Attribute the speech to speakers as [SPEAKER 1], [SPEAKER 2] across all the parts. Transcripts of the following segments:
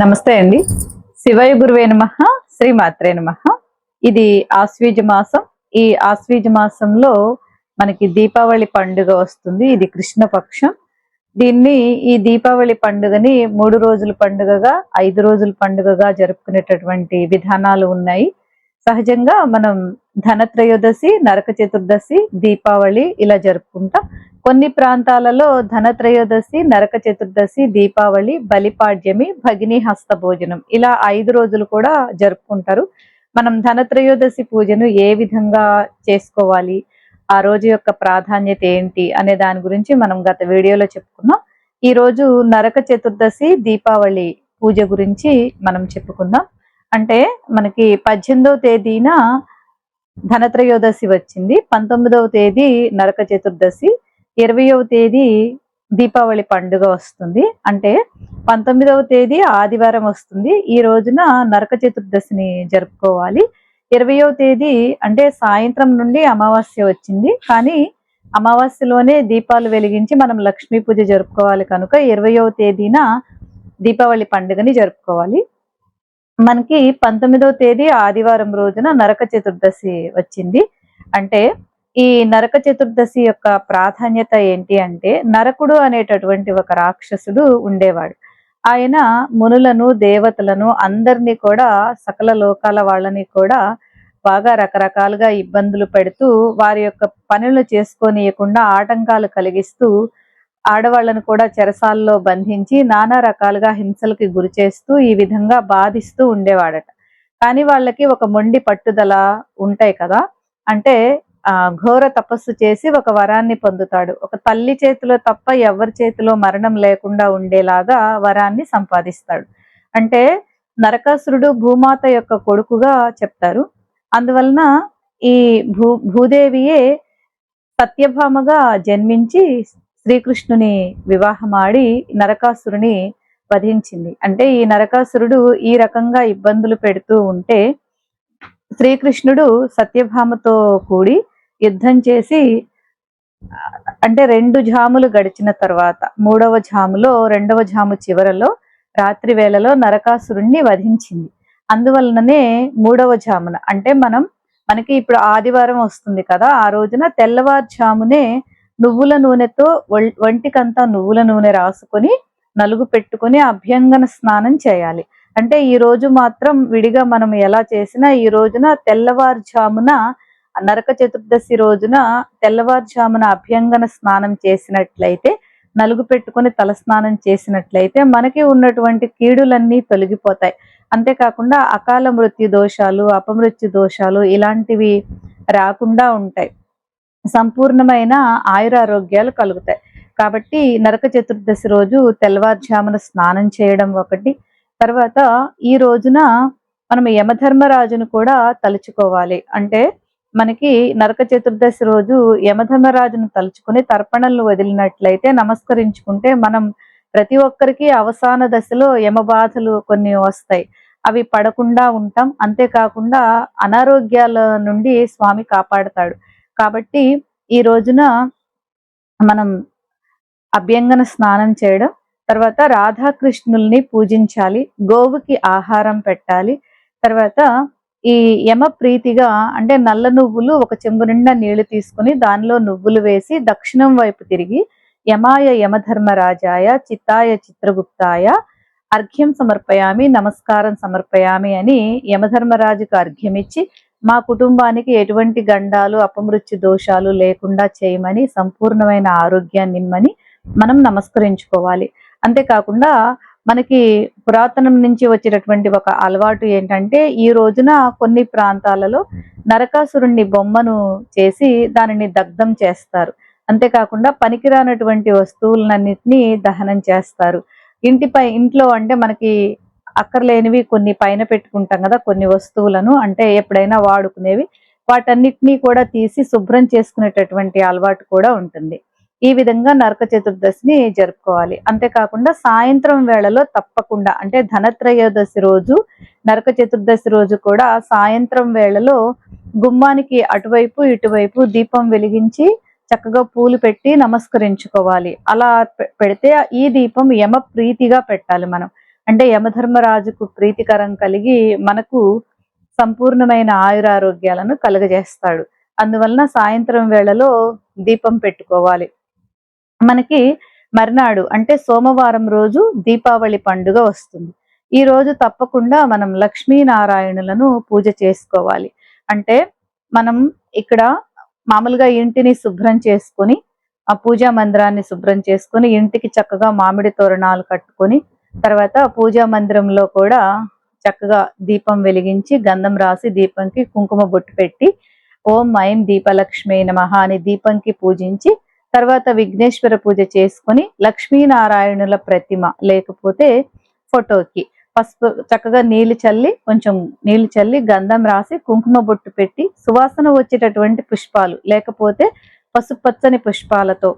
[SPEAKER 1] నమస్తే అండి. శివయ గురువే నమ శ్రీ మాత్రే నమ. ఇది ఆశ్వీజ మాసం. ఈ ఆశ్వీజ మాసంలో మనకి దీపావళి పండుగ వస్తుంది. ఇది కృష్ణపక్షం. దీన్ని ఈ దీపావళి పండుగని మూడు రోజుల పండుగగా ఐదు రోజుల పండుగగా జరుపుకునేటటువంటి విధానాలు ఉన్నాయి. సహజంగా మనం ధనత్రయోదశి నరక చతుర్దశి దీపావళి ఇలా జరుపుకుంటాం. కొన్ని ప్రాంతాలలో ధనత్రయోదశి నరక చతుర్దశి దీపావళి బలిపాడ్యమి భగిని హస్త భోజనం ఇలా ఐదు రోజులు కూడా జరుపుకుంటారు. మనం ధనత్రయోదశి పూజను ఏ విధంగా చేసుకోవాలి ఆ రోజు యొక్క ప్రాధాన్యత ఏంటి అనే దాని గురించి మనం గత వీడియోలో చెప్పుకున్నాం. ఈ రోజు నరక చతుర్దశి దీపావళి పూజ గురించి మనం చెప్పుకుందాం. అంటే మనకి పద్దెనిమిదవ తేదీన ధనత్రయోదశి వచ్చింది. పంతొమ్మిదవ తేదీ నరక చతుర్దశి. ఇరవయవ తేదీ దీపావళి పండుగ వస్తుంది. అంటే పంతొమ్మిదవ తేదీ ఆదివారం వస్తుంది. ఈ రోజున నరక చతుర్దశిని జరుపుకోవాలి. ఇరవయవ తేదీ అంటే సాయంత్రం నుండి అమావాస్య వచ్చింది. కానీ అమావాస్యలోనే దీపాలు వెలిగించి మనం లక్ష్మీ పూజ జరుపుకోవాలి కనుక ఇరవయవ తేదీన దీపావళి పండుగని జరుపుకోవాలి. మనకి పంతొమ్మిదవ తేదీ ఆదివారం రోజున నరక చతుర్దశి వచ్చింది. అంటే ఈ నరక చతుర్దశి యొక్క ప్రాధాన్యత ఏంటి అంటే నరకుడు అనేటటువంటి ఒక రాక్షసుడు ఉండేవాడు. ఆయన మునులను దేవతలను అందరినీ కూడా సకల లోకాల వాళ్ళని కూడా బాగా రకరకాలుగా ఇబ్బందులు పెడుతూ వారి యొక్క పనులు చేసుకోనియకుండా ఆటంకాలు కలిగిస్తూ ఆడవాళ్ళను కూడా చెరసాల్లో బంధించి నానా రకాలుగా హింసలకి గురి చేస్తూ ఈ విధంగా బాధిస్తూ ఉండేవాడట. కానీ వాళ్ళకి ఒక మొండి పట్టుదల ఉంటాయి కదా. అంటే ఆ ఘోర తపస్సు చేసి ఒక వరాన్ని పొందుతాడు. ఒక తల్లి చేతిలో తప్ప ఎవరి చేతిలో మరణం లేకుండా ఉండేలాగా వరాన్ని సంపాదిస్తాడు. అంటే నరకాసురుడు భూమాత యొక్క కొడుకుగా చెప్తారు. అందువలన ఈ భూ భూదేవియే సత్యభామగా జన్మించి శ్రీకృష్ణుని వివాహమాడి నరకాసురుని వధించింది. అంటే ఈ నరకాసురుడు ఈ రకంగా ఇబ్బందులు పెడుతూ ఉంటే శ్రీకృష్ణుడు సత్యభామతో కూడి యుద్ధం చేసి అంటే రెండు జాములు గడిచిన తర్వాత మూడవ జాములో రెండవ జాము చివరలో రాత్రి వేళలో నరకాసురుణ్ణి వధించింది. అందువలననే మూడవ జామున అంటే మనం మనకి ఇప్పుడు ఆదివారం వస్తుంది కదా ఆ రోజున తెల్లవారుజామునే నువ్వుల నూనెతో ఒంటికంతా నువ్వుల నూనె రాసుకొని నలుగు పెట్టుకొని అభ్యంగన స్నానం చేయాలి. అంటే ఈ రోజు మాత్రం విడిగా మనం ఎలా చేసినా ఈ రోజున తెల్లవారుజామున నరక చతుర్దశి రోజున తెల్లవారుజామున అభ్యంగన స్నానం చేసినట్లయితే నలుగు పెట్టుకొని తల స్నానం చేసినట్లయితే మనకి ఉన్నటువంటి కీడులన్నీ తొలగిపోతాయి. అంతేకాకుండా అకాల మృత్యు దోషాలు అపమృత్యు దోషాలు ఇలాంటివి రాకుండా ఉంటాయి. సంపూర్ణమైన ఆయురారోగ్యాలు కలుగుతాయి. కాబట్టి నరక చతుర్దశి రోజు తెల్లవారుజామున స్నానం చేయడం ఒకటి. తర్వాత ఈ రోజున మనం యమధర్మరాజును కూడా తలుచుకోవాలి. అంటే మనకి నరక చతుర్దశి రోజు యమధర్మరాజును తలుచుకుని తర్పణలు వదిలినట్లయితే నమస్కరించుకుంటే మనం ప్రతి ఒక్కరికి అవసాన దశలో యమబాధలు కొన్ని వస్తాయి. అవి పడకుండా ఉంటాం. అంతేకాకుండా అనారోగ్యాల నుండి స్వామి కాపాడతాడు. కాబట్టి ఈ రోజున మనం అభ్యంగన స్నానం చేయడం తర్వాత రాధాకృష్ణుల్ని పూజించాలి గోవుకి ఆహారం పెట్టాలి తర్వాత ఈ యమ ప్రీతిగా అంటే నల్ల నువ్వులు ఒక చెంబు నిండా నీళ్ళు తీసుకుని దానిలో నువ్వులు వేసి దక్షిణం వైపు తిరిగి యమాయ యమధర్మరాజాయ చిత్తాయ చిత్రగుప్తాయ అర్ఘ్యం సమర్పయామి నమస్కారం సమర్పయామి అని యమధర్మరాజుకు అర్ఘ్యం ఇచ్చి మా కుటుంబానికి ఎటువంటి గండాలు అపమృత్యు దోషాలు లేకుండా చేయమని సంపూర్ణమైన ఆరోగ్యాన్ని ఇమ్మని మనం నమస్కరించుకోవాలి. అంతేకాకుండా మనకి పురాతనం నుంచి వచ్చేటటువంటి ఒక అలవాటు ఏంటంటే ఈ రోజున కొన్ని ప్రాంతాలలో నరకాసురుణ్ణి బొమ్మను చేసి దానిని దగ్ధం చేస్తారు. అంతేకాకుండా పనికిరానటువంటి వస్తువులన్నిటినీ దహనం చేస్తారు. ఇంటిపై ఇంట్లో అంటే మనకి అక్కర్లేనివి కొన్ని పైన పెట్టుకుంటాం కదా కొన్ని వస్తువులను అంటే ఎప్పుడైనా వాడుకునేవి. వాటన్నిటినీ కూడా తీసి శుభ్రం చేసుకునేటటువంటి అలవాటు కూడా ఉంటుంది. ఈ విధంగా నరక చతుర్దశిని జరుపుకోవాలి. అంతేకాకుండా సాయంత్రం వేళలో తప్పకుండా అంటే ధనత్రయోదశి రోజు నరక చతుర్దశి రోజు కూడా సాయంత్రం వేళలో గుమ్మానికి అటువైపు ఇటువైపు దీపం వెలిగించి చక్కగా పూలు పెట్టి నమస్కరించుకోవాలి. అలా పె- పెడితే ఈ దీపం యమ ప్రీతిగా పెట్టాలి మనం. అంటే యమధర్మరాజుకు ప్రీతికరం కలిగి మనకు సంపూర్ణమైన ఆయురారోగ్యాలను కలుగజేస్తాడు. అందువలన సాయంత్రం వేళలో దీపం పెట్టుకోవాలి. మనకి మర్నాడు అంటే సోమవారం రోజు దీపావళి పండుగ వస్తుంది. ఈ రోజు తప్పకుండా మనం లక్ష్మీనారాయణులను పూజ చేసుకోవాలి. అంటే మనం ఇక్కడ మామూలుగా ఇంటిని శుభ్రం చేసుకొని ఆ పూజా మందిరాన్ని శుభ్రం చేసుకొని ఇంటికి చక్కగా మామిడి తోరణాలు కట్టుకొని తర్వాత పూజా మందిరంలో కూడా చక్కగా దీపం వెలిగించి గంధం రాసి దీపంకి కుంకుమ బొట్టు పెట్టి ఓం ఐం దీపలక్ష్మి నమః అని దీపంకి పూజించి తర్వాత విఘ్నేశ్వర పూజ చేసుకొని లక్ష్మీనారాయణుల ప్రతిమ లేకపోతే ఫోటోకి. పసుపు చక్కగా నీళ్ళు చల్లి కొంచెం నీళ్ళు చల్లి గంధం రాసి కుంకుమ బొట్టు పెట్టి సువాసన వచ్చేటటువంటి పుష్పాలు లేకపోతే పసుపచ్చని పుష్పాలతో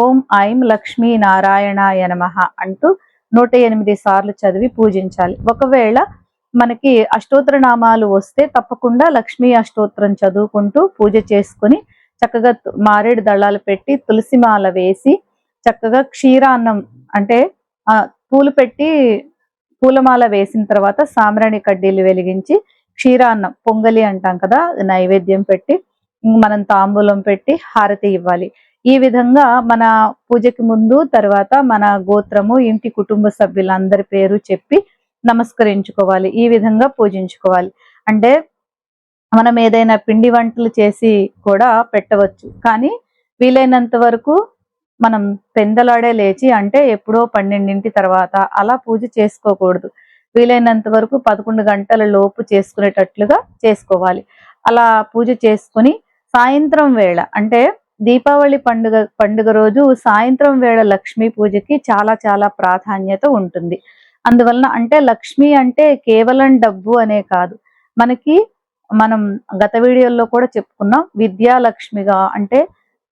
[SPEAKER 1] ఓం ఐం లక్ష్మీ నారాయణాయ నమః అంటూ నూట ఎనిమిది సార్లు చదివి పూజించాలి. ఒకవేళ మనకి అష్టోత్తర నామాలు వస్తే తప్పకుండా లక్ష్మీ అష్టోత్తరం చదువుకుంటూ పూజ చేసుకొని చక్కగా మారేడు దళాలు పెట్టి తులసి మాల వేసి చక్కగా క్షీరాన్నం అంటే పూలు పెట్టి పూలమాల వేసిన తర్వాత సాంబ్రాణి కడ్డీలు వెలిగించి క్షీరాన్నం పొంగలి అంటాం కదా నైవేద్యం పెట్టి మనం తాంబూలం పెట్టి హారతి ఇవ్వాలి. ఈ విధంగా మన పూజకి ముందు తర్వాత మన గోత్రము ఇంటి కుటుంబ సభ్యులందరి పేరు చెప్పి నమస్కరించుకోవాలి. ఈ విధంగా పూజించుకోవాలి. అంటే మనం ఏదైనా పిండి వంటలు చేసి కూడా పెట్టవచ్చు. కానీ వీలైనంత వరకు మనం పెందలాడే లేచి అంటే ఎప్పుడో పన్నెండింటి తర్వాత అలా పూజ చేసుకోకూడదు. వీలైనంత వరకు పదకొండు గంటల లోపు చేసుకునేటట్లుగా చేసుకోవాలి. అలా పూజ చేసుకుని సాయంత్రం వేళ అంటే దీపావళి పండుగ పండుగ రోజు సాయంత్రం వేళ లక్ష్మీ పూజకి చాలా చాలా ప్రాధాన్యత ఉంటుంది. అందువలన అంటే లక్ష్మి అంటే కేవలం డబ్బు అనే కాదు. మనకి మనం గత వీడియోల్లో కూడా చెప్పుకున్నాం విద్యాలక్ష్మిగా అంటే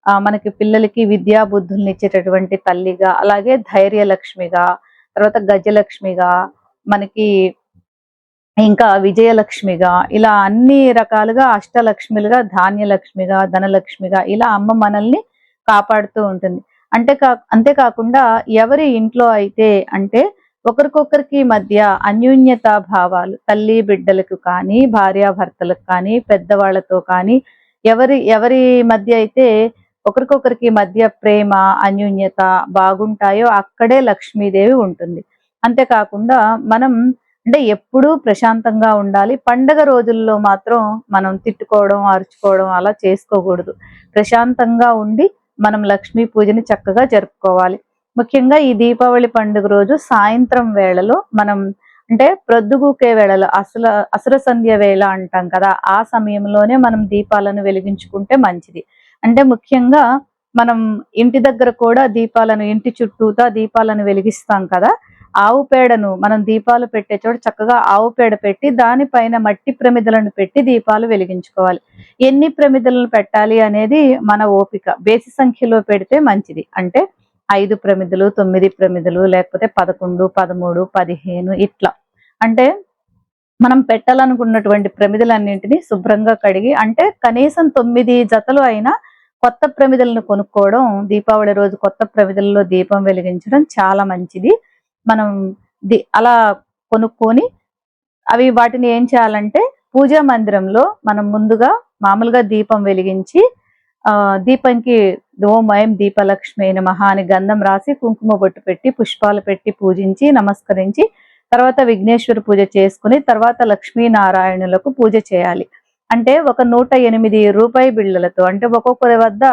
[SPEAKER 1] మనకి పిల్లలకి విద్యా బుద్ధుల్ని ఇచ్చేటటువంటి తల్లిగా అలాగే ధైర్యలక్ష్మిగా తర్వాత గజలక్ష్మిగా మనకి ఇంకా విజయలక్ష్మిగా ఇలా అన్ని రకాలుగా అష్టలక్ష్మిలుగా ధాన్యలక్ష్మిగా ధనలక్ష్మిగా ఇలా అమ్మ మనల్ని కాపాడుతూ ఉంటుంది. అంటే కా అంతేకాకుండా ఎవరి ఇంట్లో అయితే అంటే ఒకరికొకరికి మధ్య అన్యూన్యత భావాలు. తల్లి బిడ్డలకు కానీ భార్యాభర్తలకు కానీ పెద్దవాళ్ళతో కానీ ఎవరి ఎవరి మధ్య అయితే ఒకరికొకరికి మధ్య ప్రేమ అన్యోన్యత బాగుంటాయో అక్కడే లక్ష్మీదేవి ఉంటుంది. అంతేకాకుండా మనం అంటే ఎప్పుడూ ప్రశాంతంగా ఉండాలి. పండగ రోజుల్లో మాత్రం మనం తిట్టుకోవడం అరుచుకోవడం అలా చేసుకోకూడదు. ప్రశాంతంగా ఉండి మనం లక్ష్మీ పూజని చక్కగా జరుపుకోవాలి. ముఖ్యంగా ఈ దీపావళి పండుగ రోజు సాయంత్రం వేళలో మనం అంటే ప్రొద్దుగూకే వేళలో అసలు అసుర సంధ్య వేళ అంటాం కదా ఆ సమయంలోనే మనం దీపాలను వెలిగించుకుంటే మంచిది. అంటే ముఖ్యంగా మనం ఇంటి దగ్గర కూడా దీపాలను ఇంటి చుట్టూతా దీపాలను వెలిగిస్తాం కదా ఆవు పేడను మనం దీపాలు పెట్టే చోట చక్కగా ఆవు పేడ పెట్టి దానిపైన మట్టి ప్రమిదలను పెట్టి దీపాలు వెలిగించుకోవాలి. ఎన్ని ప్రమిదలను పెట్టాలి అనేది మన ఓపిక. బేసి సంఖ్యలో పెడితే మంచిది. అంటే ఐదు ప్రమిదలు తొమ్మిది ప్రమిదలు లేకపోతే పదకొండు పదమూడు పదిహేను ఇట్లా. అంటే మనం పెట్టాలనుకున్నటువంటి ప్రమిదలన్నింటినీ శుభ్రంగా కడిగి అంటే కనీసం తొమ్మిది జతలు అయినా కొత్త ప్రమిదలను కొనుక్కోవడం దీపావళి రోజు కొత్త ప్రమిదలలో దీపం వెలిగించడం చాలా మంచిది. మనం ది అలా కొనుక్కొని అవి వాటిని ఏం చేయాలంటే పూజా మందిరంలో మనం ముందుగా మామూలుగా దీపం వెలిగించి దీపంకి ఓం దీపలక్ష్మి నమః అని గంధం రాసి కుంకుమ బొట్టు పెట్టి పుష్పాలు పెట్టి పూజించి నమస్కరించి తర్వాత విఘ్నేశ్వర పూజ చేసుకుని తర్వాత లక్ష్మీనారాయణులకు పూజ చేయాలి. అంటే ఒక నూట ఎనిమిది రూపాయి బిళ్ళలతో అంటే ఒక్కొక్కరి వద్ద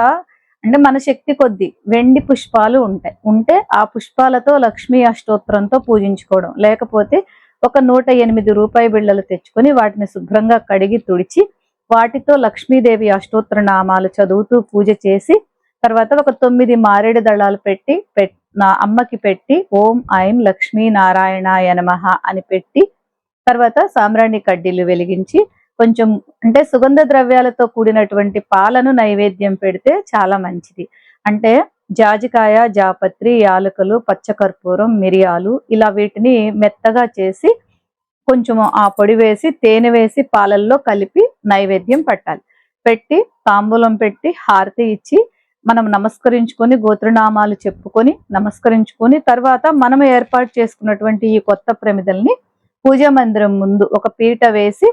[SPEAKER 1] అంటే మన శక్తి కొద్ది వెండి పుష్పాలు ఉంటాయి. ఉంటే ఆ పుష్పాలతో లక్ష్మీ అష్టోత్తరంతో పూజించుకోవడం. లేకపోతే ఒక నూట ఎనిమిది రూపాయి బిళ్ళలు తెచ్చుకొని వాటిని శుభ్రంగా కడిగి తుడిచి వాటితో లక్ష్మీదేవి అష్టోత్తర నామాలు చదువుతూ పూజ చేసి తర్వాత ఒక తొమ్మిది మారేడు దళాలు పెట్టి నా అమ్మకి పెట్టి ఓం ఐం లక్ష్మీ నారాయణ నమః అని పెట్టి తర్వాత సాంబ్రాణి కడ్డీలు వెలిగించి కొంచెం అంటే సుగంధ ద్రవ్యాలతో కూడినటువంటి పాలను నైవేద్యం పెడితే చాలా మంచిది. అంటే జాజికాయ జాపత్రి యాలకులు పచ్చకర్పూరం మిరియాలు ఇలా వీటిని మెత్తగా చేసి కొంచెం ఆ పొడి వేసి తేనె వేసి పాలల్లో కలిపి నైవేద్యం పెట్టాలి. పెట్టి తాంబూలం పెట్టి హారతి ఇచ్చి మనం నమస్కరించుకొని గోత్రనామాలు చెప్పుకొని నమస్కరించుకొని తర్వాత మనం ఏర్పాటు చేసుకున్నటువంటి ఈ కొత్త ప్రమిదల్ని పూజా మందిరం ముందు ఒక పీట వేసి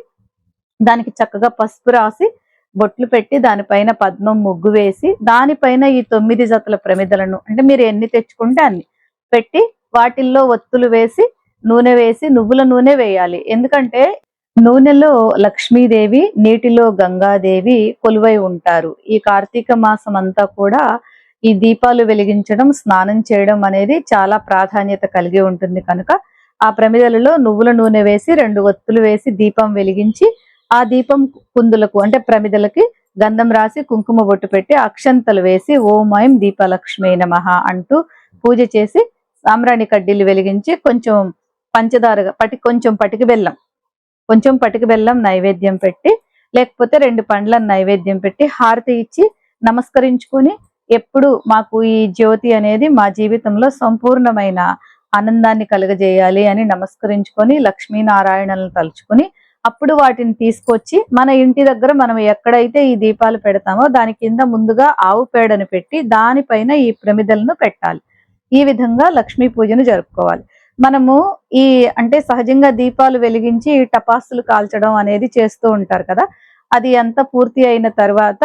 [SPEAKER 1] దానికి చక్కగా పసుపు రాసి బొట్లు పెట్టి దానిపైన పద్మం ముగ్గు వేసి దానిపైన ఈ తొమ్మిది జతల ప్రమిదలను అంటే మీరు ఎన్ని తెచ్చుకుంటే అన్ని పెట్టి వాటిల్లో ఒత్తులు వేసి నూనె వేసి నువ్వుల నూనె వేయాలి. ఎందుకంటే నూనెలో లక్ష్మీదేవి నీటిలో గంగాదేవి కొలువై ఉంటారు. ఈ కార్తీక మాసం అంతా కూడా ఈ దీపాలు వెలిగించడం స్నానం చేయడం అనేది చాలా ప్రాధాన్యత కలిగి ఉంటుంది కనుక ఆ ప్రమిదలలో నువ్వుల నూనె వేసి రెండు ఒత్తులు వేసి దీపం వెలిగించి ఆ దీపం కుందులకు అంటే ప్రమిదలకి గంధం రాసి కుంకుమ బొట్టు పెట్టి అక్షంతలు వేసి ఓం ఐం దీపలక్ష్మి నమః అంటూ పూజ చేసి సామ్రాణి కడ్డీలు వెలిగించి కొంచెం పంచదారగా పటి కొంచెం పటికి బెల్లం కొంచెం పటికి బెల్లం నైవేద్యం పెట్టి లేకపోతే రెండు పండ్లను నైవేద్యం పెట్టి హారతి ఇచ్చి నమస్కరించుకొని ఎప్పుడు మాకు ఈ జ్యోతి అనేది మా జీవితంలో సంపూర్ణమైన ఆనందాన్ని కలుగజేయాలి అని నమస్కరించుకొని లక్ష్మీనారాయణలను తలుచుకొని అప్పుడు వాటిని తీసుకొచ్చి మన ఇంటి దగ్గర మనం ఎక్కడైతే ఈ దీపాలు పెడతామో దాని కింద ముందుగా ఆవు పేడను పెట్టి దానిపైన ఈ ప్రమిదలను పెట్టాలి. ఈ విధంగా లక్ష్మీ పూజను జరుపుకోవాలి. మనము ఈ అంటే సహజంగా దీపాలు వెలిగించి టపాసులు కాల్చడం అనేది చేస్తూ ఉంటారు కదా. అది అంతా పూర్తి అయిన తర్వాత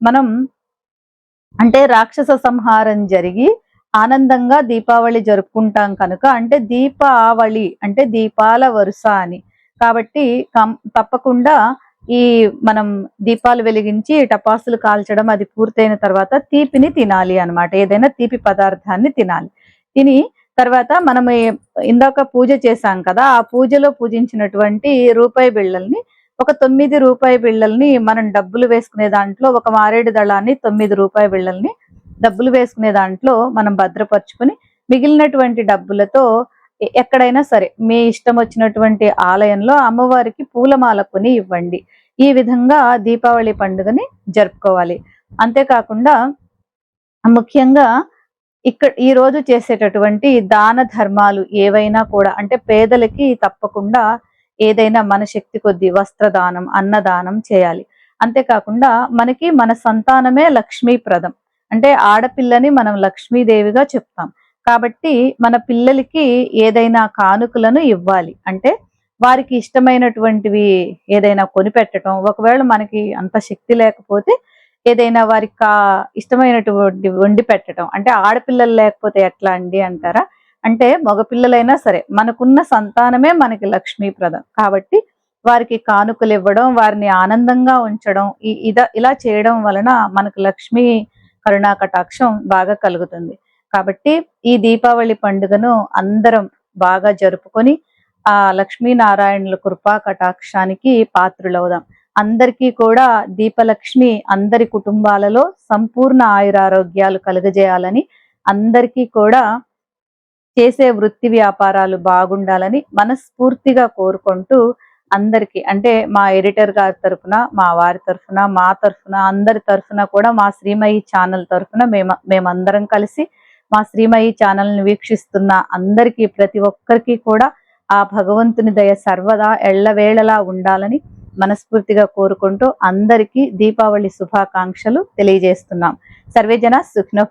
[SPEAKER 1] మనం అంటే రాక్షస సంహారం జరిగి ఆనందంగా దీపావళి జరుపుకుంటాం కనుక అంటే దీపావళి అంటే దీపాల వరుస అని. కాబట్టి తప్పకుండా ఈ మనం దీపాలు వెలిగించి టపాసులు కాల్చడం అది పూర్తయిన తర్వాత తీపిని తినాలి అనమాట ఏదైనా తీపి పదార్థాన్ని తినాలి. తిని తర్వాత మనం ఇందాక పూజ చేశాం కదా ఆ పూజలో పూజించినటువంటి రూపాయి బిళ్ళల్ని ఒక తొమ్మిది రూపాయి బిళ్ళల్ని మనం డబ్బులు వేసుకునే దాంట్లో ఒక మారేడు దళాన్ని తొమ్మిది రూపాయి బిళ్ళల్ని డబ్బులు వేసుకునే దాంట్లో మనం భద్రపరుచుకుని మిగిలినటువంటి డబ్బులతో ఎక్కడైనా సరే మీ ఇష్టం వచ్చినటువంటి ఆలయంలో అమ్మవారికి పూలమాల కొని ఇవ్వండి. ఈ విధంగా దీపావళి పండుగని జరుపుకోవాలి. అంతేకాకుండా ముఖ్యంగా ఇక్కడ ఈ రోజు చేసేటటువంటి దాన ధర్మాలు ఏవైనా కూడా అంటే పేదలకి తప్పకుండా ఏదైనా మన శక్తి కొద్ది వస్త్రదానం అన్నదానం చేయాలి. అంతేకాకుండా మనకి మన సంతానమే లక్ష్మీప్రదం. అంటే ఆడపిల్లని మనం లక్ష్మీదేవిగా చెప్తాం. కాబట్టి మన పిల్లలకి ఏదైనా కానుకలను ఇవ్వాలి. అంటే వారికి ఇష్టమైనటువంటివి ఏదైనా కొనిపెట్టడం ఒకవేళ మనకి అంత శక్తి లేకపోతే ఏదైనా వారికి కా ఇష్టమైనటువంటి వండి పెట్టడం. అంటే ఆడపిల్లలు లేకపోతే ఎట్లా అండి అంటారా? అంటే మగపిల్లలైనా సరే మనకున్న సంతానమే మనకి లక్ష్మీప్రదం. కాబట్టి వారికి కానుకలు ఇవ్వడం వారిని ఆనందంగా ఉంచడం ఇద ఇలా చేయడం వలన మనకు లక్ష్మీ కరుణా కటాక్షం బాగా కలుగుతుంది. కాబట్టి ఈ దీపావళి పండుగను అందరం బాగా జరుపుకొని ఆ లక్ష్మీనారాయణుల కృపా కటాక్షానికి పాత్రులవుదాం. అందరికీ కూడా దీపలక్ష్మి అందరి కుటుంబాలలో సంపూర్ణ ఆయురారోగ్యాలు కలుగజేయాలని అందరికీ కూడా చేసే వృత్తి వ్యాపారాలు బాగుండాలని మనస్ఫూర్తిగా కోరుకుంటూ అందరికీ అంటే మా ఎడిటర్ గారి తరఫున మా వారి తరఫున మా తరఫున అందరి తరఫున కూడా మా శ్రీమయి ఛానల్ తరఫున మేము మేమందరం కలిసి మా శ్రీమయి ఛానల్ని వీక్షిస్తున్న అందరికీ ప్రతి ఒక్కరికి కూడా ఆ భగవంతుని దయ సర్వదా ఎళ్ళవేళలా ఉండాలని మనస్ఫూర్తిగా కోరుకుంటూ అందరికీ దీపావళి శుభాకాంక్షలు తెలియజేస్తున్నాం. సర్వేజన సుఖ్నో